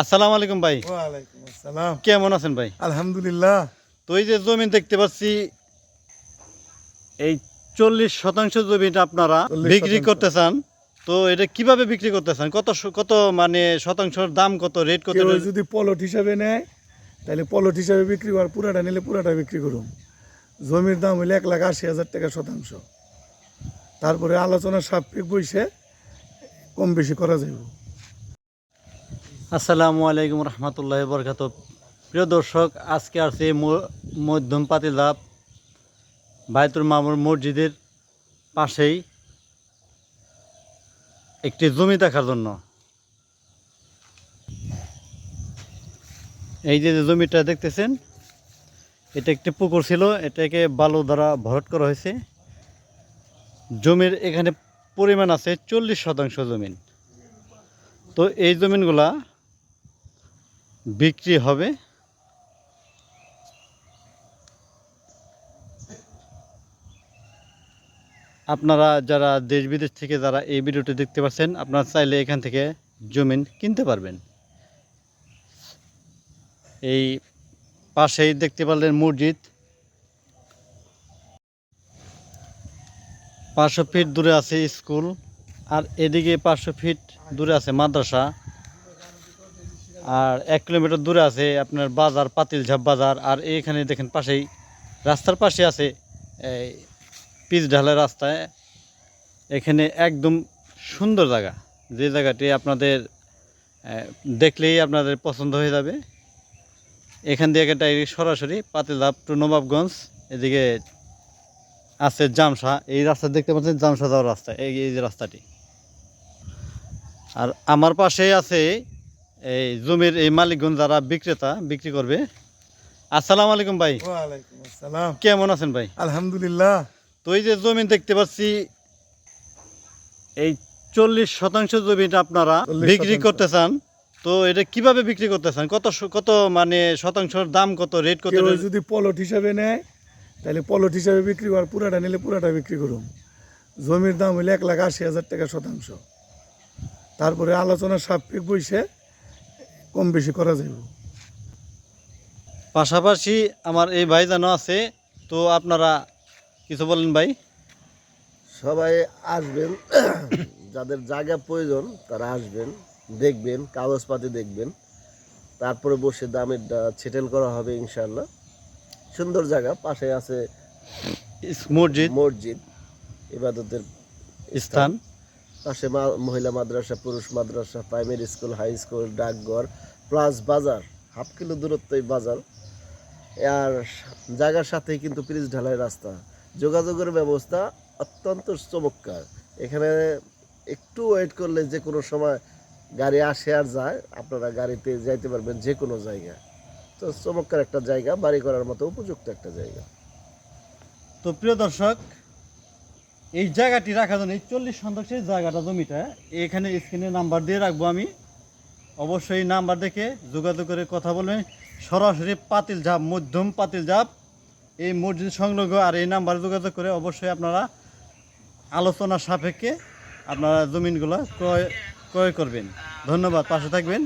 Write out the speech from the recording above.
আসসালামু আলাইকুম ভাই। ওয়ালাইকুম আসসালাম। কেমন আছেন ভাই? আলহামদুলিল্লাহ। তো এই যে জমি দেখতে পাচ্ছি এই চল্লিশ শতাংশ জমিটা আপনারা বিক্রি করতে চান। তো এটা কীভাবে বিক্রি করতে চান? কত কত মানে শতাংশের দাম কত রেট কত যদি পলট হিসাবে নেয় তাহলে পলট হিসাবে বিক্রি করার পুরাটা নিলে পুরাটা বিক্রি করুন। জমির দাম হইলে এক লাখ আশি হাজার টাকা শতাংশ। তারপরে আলোচনা সাপেক্ষ বইসে কম বেশি করা যাইব। আসসালামু আলাইকুম রহমতুল্লাহ বরকাত প্রিয় দর্শক, আজকে আসছে মধ্যম পাতিলা বায়তুল মামুর মসজিদের পাশেই একটি জমি দেখার জন্য। এই যে জমিটা দেখতেছেন, এটা একটি পুকুর ছিল, এটাকে বালু দ্বারা ভরাট করা হয়েছে। জমির এখানে পরিমাণ আছে চল্লিশ শতাংশ জমিন। তো এই জমিনগুলা বিক্রি হবে। আপনারা যারা দেশ বিদেশ থেকে যারা এই ভিডিওটি দেখতে পাচ্ছেন, আপনারা চাইলে এখান থেকে জমিন কিনতে পারবেন। এই পাশেই দেখতে পারলেন মসজিদ। পাঁচশো ফিট দূরে আছে স্কুল, আর এদিকে পাঁচশো ফিট দূরে আছে মাদ্রাসা। আর এক কিলোমিটার দূরে আছে আপনার বাজার, পাতিলঝাপ বাজার, আর এইখানে দেখেন পাশেই রাস্তার পাশে আছে, এই পিচ ঢালের রাস্তায় এখানে একদম সুন্দর জায়গা। যে জায়গাটি আপনাদের দেখলেই আপনাদের পছন্দ হয়ে যাবে। এখান দিয়ে একটা সরাসরি পাতিলঝাপ টু নবাবগঞ্জ, এদিকে আছে জামসা এই রাস্তা দেখতে পাচ্ছেন জামসা যাওয়ার রাস্তা, এই এই যে রাস্তাটি। আর আমার পাশেই আছে এই জমির এই মালিকগঞ্জ যারা বিক্রেতা বিক্রি করবে। আসসালামু আলাইকুম ভাই। ওয়ালাইকুম আসসালাম। কেমন আছেন ভাই? আলহামদুলিল্লাহ। তো এই যে জমি দেখতে পাচ্ছি এই চল্লিশ শতাংশ জমিটা আপনারা বিক্রি করতে চান। তো এটা কীভাবে বিক্রি করতে চান? কত কত মানে শতাংশের দাম কত রেট কত? যদি পলট হিসাবে নেয় তাহলে পলট হিসাবে বিক্রি করার পুরাটা নিলে পুরাটা বিক্রি করুন। জমির দাম হইলে এক লাখ আশি হাজার টাকা শতাংশ। তারপরে আলোচনা সাপেক্ষ বইসে কম বেশি করা যাইব। পাশাপাশি আমার এই ভাইজানও আছে তো আপনারা কিছু বলেন ভাই। সবাই আসবেন যাদের জায়গা প্রয়োজন তারা আসবেন দেখবেন কাগজপাতি দেখবেন। তারপরে বসে দামের ছেটেল করা হবে ইনশাল্লাহ সুন্দর জায়গা পাশে আছে মসজিদ। মসজিদ ইবাদতের স্থান। পাশে মহিলা মাদ্রাসা, পুরুষ মাদ্রাসা প্রাইমারি স্কুল হাই স্কুল ডাকঘর প্লাস বাজার, হাফ কিলো দূরত্বই বাজার। আর জায়গার সাথেই কিন্তু পিরিজ ঢালাই রাস্তা। যোগাযোগের ব্যবস্থা অত্যন্ত চমৎকার। এখানে একটু ওয়েট করলে যে কোনো সময় গাড়ি আসে আর যায়, আপনারা গাড়িতে যাইতে পারবেন যে কোনো জায়গায়। তো চমৎকার একটা জায়গা, বাড়ি করার মতো উপযুক্ত একটা জায়গা। তো প্রিয় দর্শক এই জায়গাটি রাখার জন্য, এই চল্লিশ শতাংশের জায়গাটা জমিটা, এখানে স্ক্রিনে নাম্বার দিয়ে রাখব আমি। অবশ্যই নাম্বার দেখে যোগাযোগ করে কথা বলবেন। সরাসরি পাতিল ঝাপ, মধ্যম পাতিল ঝাপ, এই মসজিদ সংলগ্ন আর এই নাম্বারে যোগাযোগ করে অবশ্যই আপনারা আলোচনা সাপেক্ষে আপনারা জমিনগুলো ক্রয় ক্রয় করবেন। ধন্যবাদ, পাশে থাকবেন।